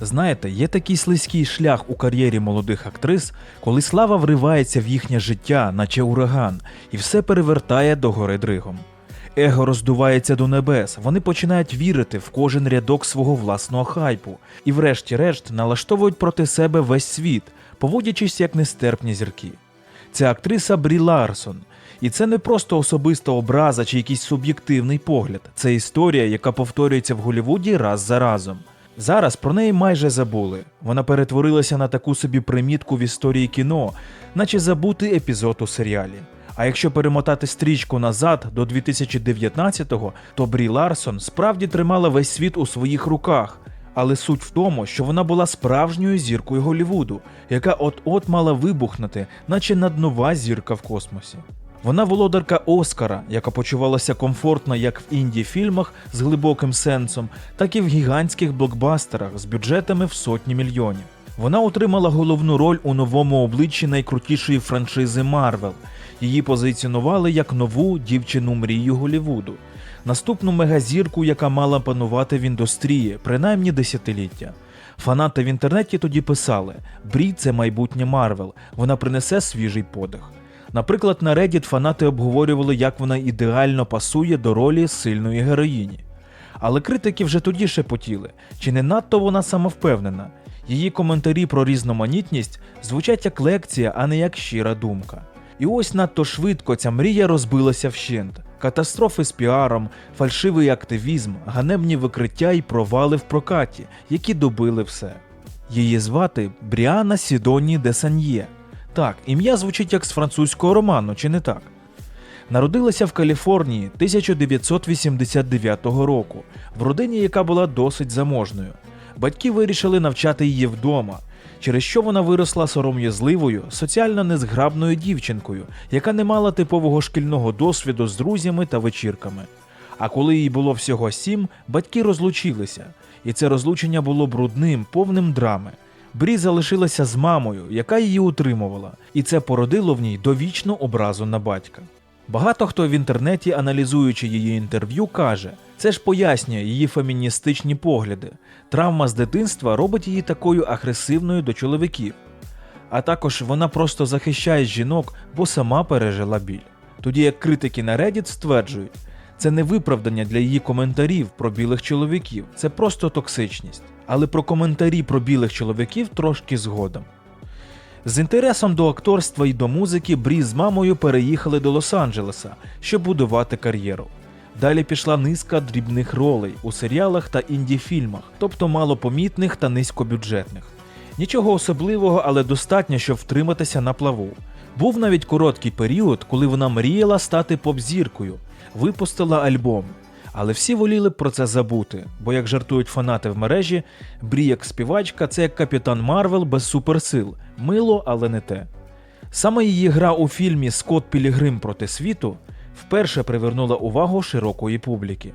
Знаєте, є такий слизький шлях у кар'єрі молодих актрис, коли слава вривається в їхнє життя, наче ураган, і все перевертає до гори дригом. Его роздувається до небес, вони починають вірити в кожен рядок свого власного хайпу і, врешті-решт, налаштовують проти себе весь світ, поводячись як нестерпні зірки. Це актриса Брі Ларсон. І це не просто особиста образа чи якийсь суб'єктивний погляд. Це історія, яка повторюється в Голлівуді раз за разом. Зараз про неї майже забули. Вона перетворилася на таку собі примітку в історії кіно, наче забутий епізод у серіалі. А якщо перемотати стрічку назад до 2019-го, то Брі Ларсон справді тримала весь світ у своїх руках. Але суть в тому, що вона була справжньою зіркою Голлівуду, яка от-от мала вибухнути, наче наднова зірка в космосі. Вона володарка Оскара, яка почувалася комфортно як в інді-фільмах з глибоким сенсом, так і в гігантських блокбастерах з бюджетами в сотні мільйонів. Вона отримала головну роль у новому обличчі найкрутішої франшизи Марвел. Її позиціонували як нову дівчину мрію Голлівуду, наступну мегазірку, яка мала панувати в індустрії, принаймні десятиліття. Фанати в інтернеті тоді писали: Брі це майбутнє Марвел, вона принесе свіжий подих. Наприклад, на Reddit фанати обговорювали, як вона ідеально пасує до ролі сильної героїні. Але критики вже тоді шепотіли, чи не надто вона самовпевнена. Її коментарі про різноманітність звучать як лекція, а не як щира думка. І ось надто швидко ця мрія розбилася вщент. Катастрофи з піаром, фальшивий активізм, ганебні викриття і провали в прокаті, які добили все. Її звати Бріана Сідоні де Сан'є. Так, ім'я звучить як з французького роману, чи не так? Народилася в Каліфорнії 1989 року, в родині, яка була досить заможною. Батьки вирішили навчати її вдома, через що вона виросла сором'язливою, соціально незграбною дівчинкою, яка не мала типового шкільного досвіду з друзями та вечірками. А коли їй було всього сім, батьки розлучилися, і це розлучення було брудним, повним драми. Брі залишилася з мамою, яка її утримувала, і це породило в ній довічну образу на батька. Багато хто в інтернеті, аналізуючи її інтерв'ю, каже, це ж пояснює її феміністичні погляди. Травма з дитинства робить її такою агресивною до чоловіків. А також вона просто захищає жінок, бо сама пережила біль. Тоді як критики на Reddit стверджують, це не виправдання для її коментарів про білих чоловіків, це просто токсичність. Але про коментарі про білих чоловіків трошки згодом. З інтересом до акторства і до музики Брі з мамою переїхали до Лос-Анджелеса, щоб будувати кар'єру. Далі пішла низка дрібних ролей у серіалах та інді-фільмах, тобто малопомітних та низькобюджетних. Нічого особливого, але достатньо, щоб втриматися на плаву. Був навіть короткий період, коли вона мріяла стати поп-зіркою, випустила альбом. Але всі воліли про це забути, бо як жартують фанати в мережі, Брі як співачка це як капітан Марвел без суперсил, мило, але не те. Саме її гра у фільмі Скотт Пілігрим проти світу вперше привернула увагу широкої публіки.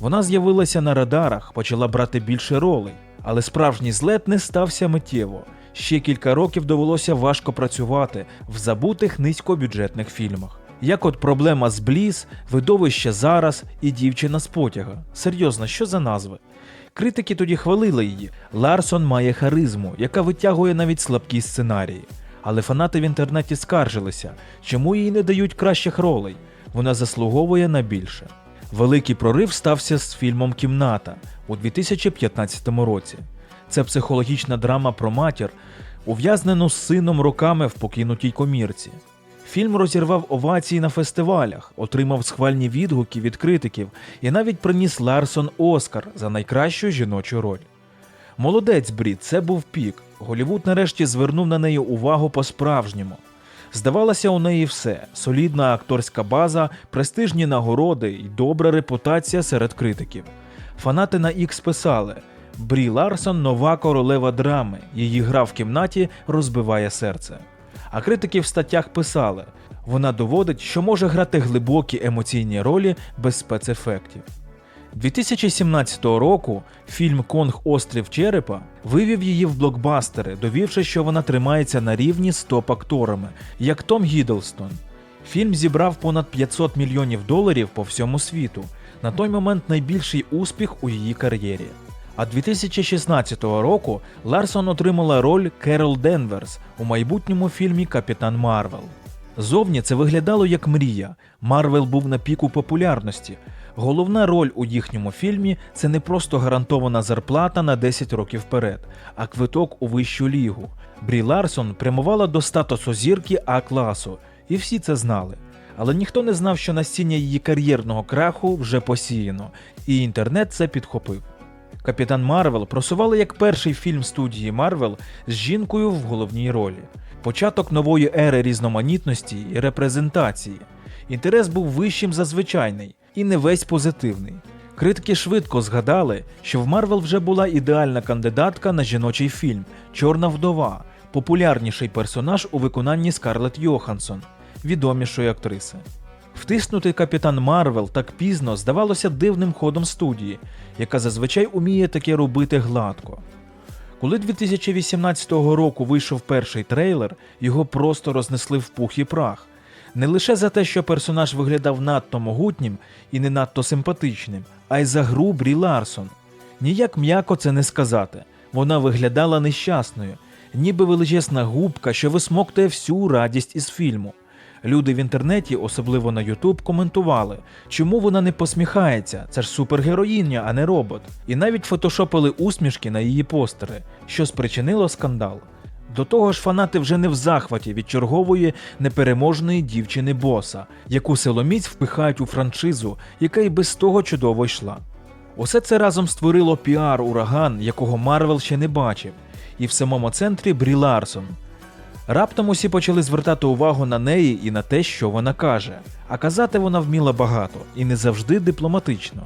Вона з'явилася на радарах, почала брати більше ролей, але справжній злет не стався миттєво. Ще кілька років довелося важко працювати в забутих низькобюджетних фільмах. Як от проблема з Бліз, видовище зараз і дівчина з потяга. Серйозно, що за назви? Критики тоді хвалили її. Ларсон має харизму, яка витягує навіть слабкі сценарії. Але фанати в інтернеті скаржилися, чому їй не дають кращих ролей. Вона заслуговує на більше. Великий прорив стався з фільмом Кімната у 2015 році. Це психологічна драма про матір, ув'язнену з сином роками в покинутій комірці. Фільм розірвав овації на фестивалях, отримав схвальні відгуки від критиків і навіть приніс Ларсон Оскар за найкращу жіночу роль. Молодець Брід, це був пік. Голівуд нарешті звернув на неї увагу по-справжньому. Здавалося, у неї все: солідна акторська база, престижні нагороди і добра репутація серед критиків. Фанати на X писали: Брі Ларсон нова королева драми. Її гра в кімнаті розбиває серце. А критики в статтях писали: вона доводить, що може грати глибокі емоційні ролі без спецефектів. 2017 року фільм Конг Острів Черепа вивів її в блокбастери, довівши, що вона тримається на рівні з топ-акторами, як Том Гіддлстон. Фільм зібрав понад 500 мільйонів доларів по всьому світу. На той момент найбільший успіх у її кар'єрі. А 2016 року Ларсон отримала роль Керол Денверс у майбутньому фільмі Капітан Марвел. Зовні це виглядало як мрія. Марвел був на піку популярності. Головна роль у їхньому фільмі це не просто гарантована зарплата на 10 років вперед, а квиток у вищу лігу. Брі Ларсон прямувала до статусу зірки А класу, і всі це знали. Але ніхто не знав, що насіння її кар'єрного краху вже посіяно, і інтернет це підхопив. Капітан Марвел просували як перший фільм студії Марвел з жінкою в головній ролі. Початок нової ери різноманітності і репрезентації. Інтерес був вищим за звичайний і не весь позитивний. Критики швидко згадали, що в Марвел вже була ідеальна кандидатка на жіночий фільм Чорна вдова, популярніший персонаж у виконанні Скарлетт Йоханссон, відомішої актриси. Втиснутий капітан Марвел так пізно здавалося дивним ходом студії, яка зазвичай уміє таке робити гладко. Коли 2018 року вийшов перший трейлер, його просто рознесли в пух і прах. Не лише за те, що персонаж виглядав надто могутнім і не надто симпатичним, а й за гру Брі Ларсон. Ніяк м'яко це не сказати. Вона виглядала нещасною, ніби величезна губка, що висмоктує всю радість із фільму. Люди в інтернеті, особливо на Ютуб, коментували, чому вона не посміхається, це ж супергероїня, а не робот. І навіть фотошопили усмішки на її постери, що спричинило скандал. До того ж, фанати вже не в захваті від чергової непереможної дівчини боса, яку силоміць впихають у франшизу, яка й без того чудово йшла. Усе це разом створило піар-ураган, якого Марвел ще не бачив, і в самому центрі Брі Ларсон. Раптом усі почали звертати увагу на неї і на те, що вона каже. А казати вона вміла багато і не завжди дипломатично.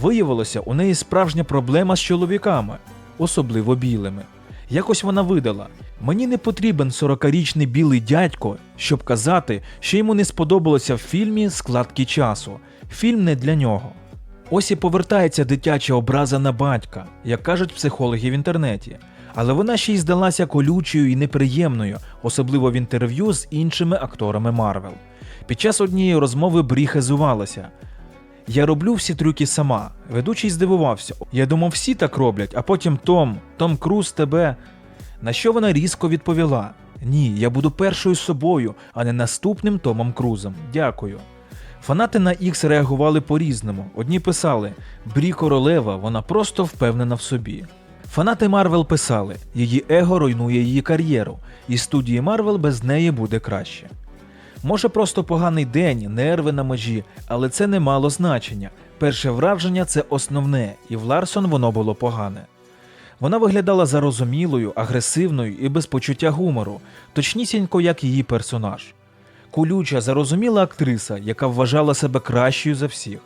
Виявилося, у неї справжня проблема з чоловіками, особливо білими. Якось вона видала: мені не потрібен 40-річний білий дядько, щоб казати, що йому не сподобалося в фільмі складки часу. Фільм не для нього. Ось і повертається дитяча образа на батька, як кажуть психологи в інтернеті. Але вона ще й здалася колючою і неприємною, особливо в інтерв'ю з іншими акторами Марвел. Під час однієї розмови Брі хизувалася. Я роблю всі трюки сама. Ведучий здивувався. Я думав, всі так роблять, а потім Том, Том Круз тебе. На що вона різко відповіла: Ні, я буду першою собою, а не наступним Томом Крузом. Дякую. Фанати на X реагували по-різному. Одні писали: Брі королева, вона просто впевнена в собі. Фанати Марвел писали, її его руйнує її кар'єру, і студії Марвел без неї буде краще. Може, просто поганий день, нерви на межі, але це не мало значення. Перше враження це основне, і в Ларсон воно було погане. Вона виглядала зарозумілою, агресивною і без почуття гумору, точнісінько як її персонаж. Колюча, зарозуміла актриса, яка вважала себе кращою за всіх.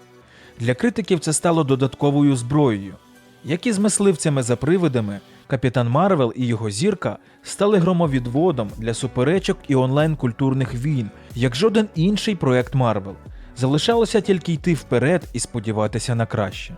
Для критиків це стало додатковою зброєю. Як і з мисливцями за привидами, Капітан Марвел і його зірка стали громовідводом для суперечок і онлайн-культурних війн, як жоден інший проект Марвел. Залишалося тільки йти вперед і сподіватися на краще.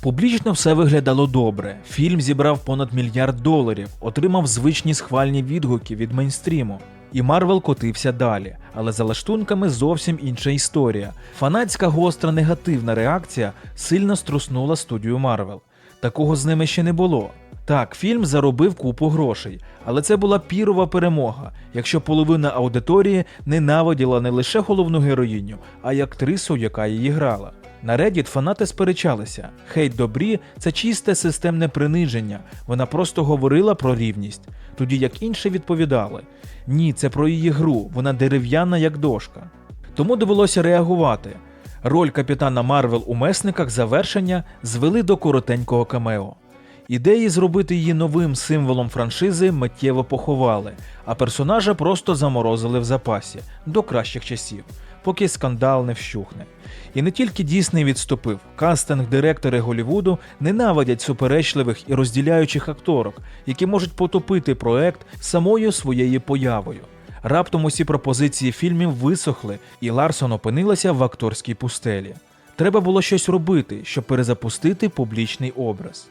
Публічно все виглядало добре. Фільм зібрав понад мільярд доларів, отримав звичні схвальні відгуки від мейнстріму. І Марвел котився далі, але за лаштунками зовсім інша історія. Фанатська гостра негативна реакція сильно струснула студію Марвел. Такого з ними ще не було. Так, фільм заробив купу грошей, але це була пірова перемога, якщо половина аудиторії ненавиділа не лише головну героїню, а й актрису, яка її грала. На Reddit фанати сперечалися. Хейт добрі це чисте системне приниження. Вона просто говорила про рівність, тоді як інші відповідали: ні, це про її гру, вона дерев'яна як дошка. Тому довелося реагувати. Роль капітана Марвел у месниках завершення звели до коротенького камео. Ідеї зробити її новим символом франшизи миттєво поховали, а персонажа просто заморозили в запасі до кращих часів, поки скандал не вщухне. І не тільки Дісней відступив, кастинг-директори Голівуду ненавидять суперечливих і розділяючих акторок, які можуть потопити проект самою своєю появою. Раптом усі пропозиції фільмів висохли, і Ларсон опинилася в акторській пустелі. Треба було щось робити, щоб перезапустити публічний образ.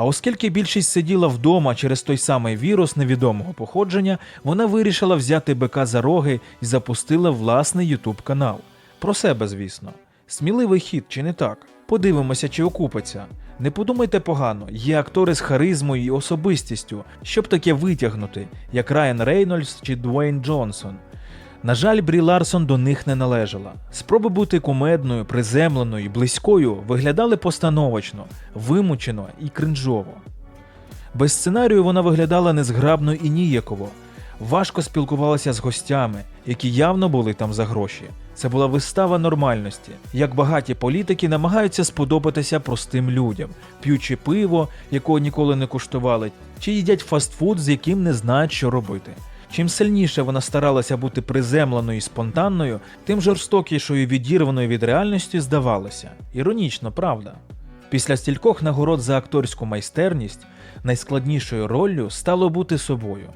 А оскільки більшість сиділа вдома через той самий вірус невідомого походження, вона вирішила взяти бика за роги і запустила власний ютуб канал. Про себе, звісно. Сміливий хід, чи не так? Подивимося, чи окупиться. Не подумайте погано, є актори з харизмою і особистістю, щоб таке витягнути, як Райан Рейнольдс чи Дуейн Джонсон. На жаль, Брі Ларсон до них не належала. Спроби бути кумедною, приземленою і близькою виглядали постановочно, вимучено і кринжово. Без сценарію вона виглядала незграбно і ніяково. Важко спілкувалася з гостями, які явно були там за гроші. Це була вистава нормальності, як багаті політики намагаються сподобатися простим людям, п'ючи пиво, якого ніколи не куштували, чи їдять фастфуд, з яким не знають, що робити. Чим сильніше вона старалася бути приземленою і спонтанною, тим жорстокішою відірваною від реальності здавалося. Іронічно, правда. Після стількох нагород за акторську майстерність найскладнішою роллю стало бути собою.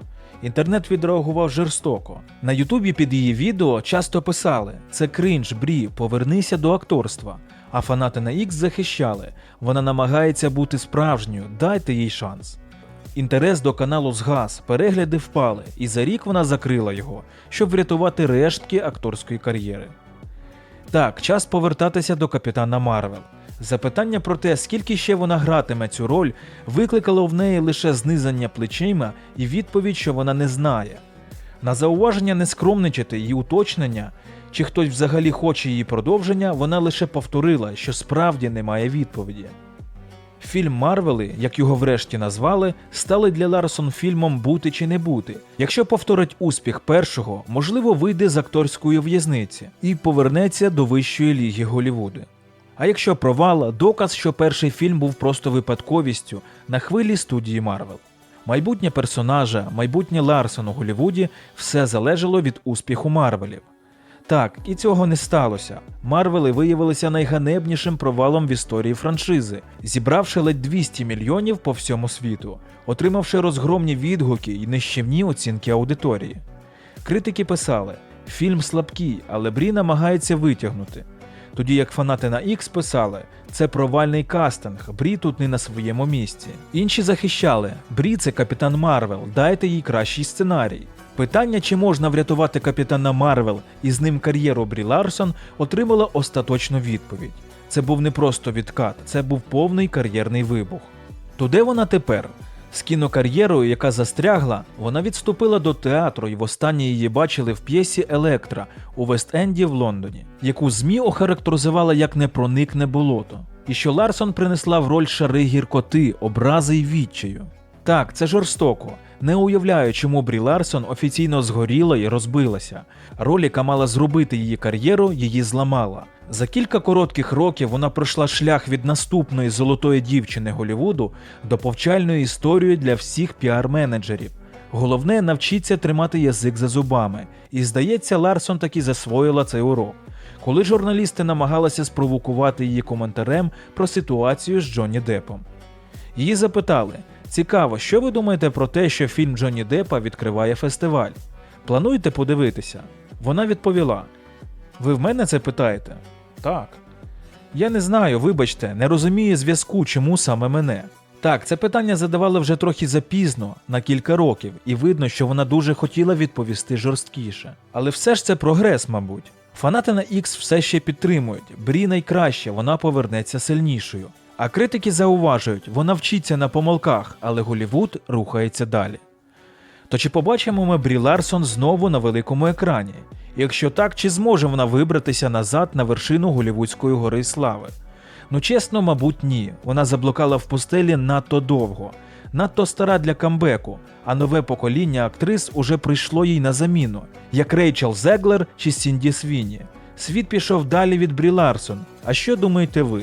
Інтернет відреагував жорстоко. На Ютубі під її відео часто писали: це кринж, брі, повернися до акторства. А фанати на X захищали. Вона намагається бути справжньою, дайте їй шанс. Інтерес до каналу згас, перегляди впали, і за рік вона закрила його, щоб врятувати рештки акторської кар'єри. Так, час повертатися до капітана Марвел. Запитання про те, скільки ще вона гратиме цю роль, викликало в неї лише знизання плечима і відповідь, що вона не знає. На зауваження не скромничати і уточнення, чи хтось взагалі хоче її продовження, вона лише повторила, що справді немає відповіді. Фільм Марвели, як його врешті назвали, стали для Ларсон фільмом бути чи не бути. Якщо повторить успіх першого, можливо, вийде з акторської в'язниці і повернеться до вищої ліги Голлівуду. А якщо провал, доказ, що перший фільм був просто випадковістю на хвилі студії Марвел. Майбутнє персонажа, майбутнє Ларсон у Голлівуді все залежало від успіху Марвелів. Так, і цього не сталося. Марвели виявилися найганебнішим провалом в історії франшизи, зібравши ледь 200 мільйонів по всьому світу, отримавши розгромні відгуки і нищівні оцінки аудиторії. Критики писали: фільм слабкий, але Брі намагається витягнути. Тоді як фанати на X писали, це провальний кастинг, Брі тут не на своєму місці. Інші захищали, Брі це капітан Марвел, дайте їй кращий сценарій. Питання, чи можна врятувати капітана Марвел і з ним кар'єру Брі Ларсон, отримало остаточну відповідь. Це був не просто відкат, це був повний кар'єрний вибух. То де вона тепер? З кінокар'єрою, яка застрягла, вона відступила до театру і востаннє її бачили в п'єсі Електра у Вест-Енді в Лондоні, яку ЗМІ охарактеризувала як непроникне болото, і що Ларсон принесла в роль шари гіркоти, образи й відчаю. Так, це жорстоко. Не уявляю, чому Брі Ларсон офіційно згоріла і розбилася. Роль, яка мала зробити її кар'єру, її зламала. За кілька коротких років вона пройшла шлях від наступної золотої дівчини Голлівуду до повчальної історії для всіх піар-менеджерів. Головне навчіться тримати язик за зубами, і здається, Ларсон таки засвоїла цей урок. Коли журналісти намагалися спровокувати її коментарем про ситуацію з Джонні Деппом. Її запитали: цікаво, що ви думаєте про те, що фільм Джонні Деппа відкриває фестиваль? Плануєте подивитися? Вона відповіла: Ви в мене це питаєте? Так. Я не знаю, вибачте, не розумію зв'язку, чому саме мене. Так, це питання задавали вже трохи запізно, на кілька років, і видно, що вона дуже хотіла відповісти жорсткіше. Але все ж це прогрес, мабуть. Фанати на X все ще підтримують. Брі найкраще, вона повернеться сильнішою. А критики зауважують, вона вчиться на помилках, але Голівуд рухається далі. То чи побачимо ми Брі Ларсон знову на великому екрані? Якщо так, чи зможе вона вибратися назад на вершину Голівудської гори слави? Ну чесно, мабуть, ні. Вона заблукала в пустелі надто довго, надто стара для камбеку, а нове покоління актрис уже прийшло їй на заміну, як Рейчел Зеглер чи Сінді Свіні. Світ пішов далі від Брі Ларсон. А що думаєте ви?